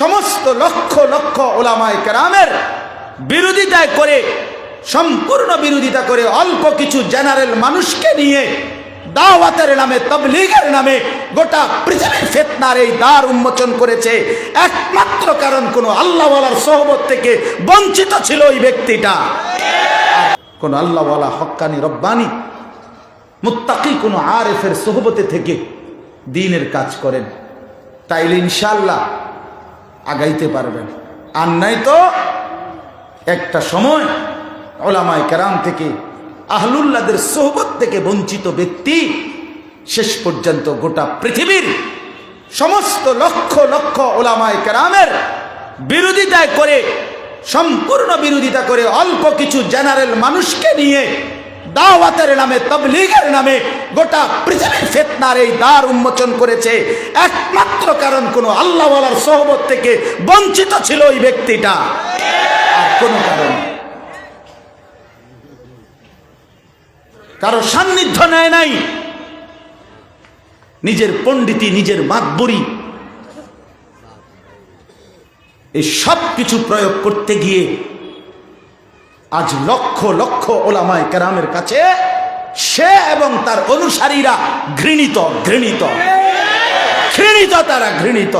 সমস্ত লক্ষ লক্ষ ওলামায় কেরামের বিরোধিতায় করে, সম্পূর্ণ বিরোধিতা করে অল্প কিছু জেনারেল মানুষকে নিয়ে দাওয়াতের নামে, তবলিগের নামে গোটা পৃথিবীর ফেতনার এই দ্বার উন্মোচন করেছে। একমাত্র কারণ কোনো আল্লাহওয়ালার সহবত থেকে বঞ্চিত ছিল ওই ব্যক্তিটা। কোন আল্লাহওয়ালা হক্কানি রব্বানি, মুত্তাকি কোনো আরেফের সোহবতে থেকে দিনের কাজ করেন। তাইলে ইনশাল্লাহ আগাইতে পারবেন। আর নাই তো একটা সময় ওলামায় কেরাম থেকে, আহলুল্লাদের সোহবত থেকে বঞ্চিত ব্যক্তি শেষ পর্যন্ত গোটা পৃথিবীর সমস্ত লক্ষ লক্ষ ওলামায় কেরামের বিরোধিতায় করে, সম্পূর্ণ বিরোধিতা করে অল্প কিছু জেনারেল মানুষকে নিয়ে দাওয়াতের নামে, তবলিগের নামে গোটা পৃথিবীর ফেতনার এই দ্বার উন্মোচন করেছে। একমাত্র কারণ কোনো আল্লাহওয়ালার সহবত থেকে বঞ্চিত ছিল ওই ব্যক্তিটা। আর কোনো কারণ কারও সান্নিধ্য নেয় নাই। নিজের পণ্ডিতি নিজের মাতবরি এই সব কিছু প্রয়োগ করতে গিয়ে আজ লক্ষ লক্ষ ওলামায় কেরামের কাছে সে এবং তার অনুসারীরা ঘৃণিত ঘৃণিত। ঘৃণিত তারা, ঘৃণিত।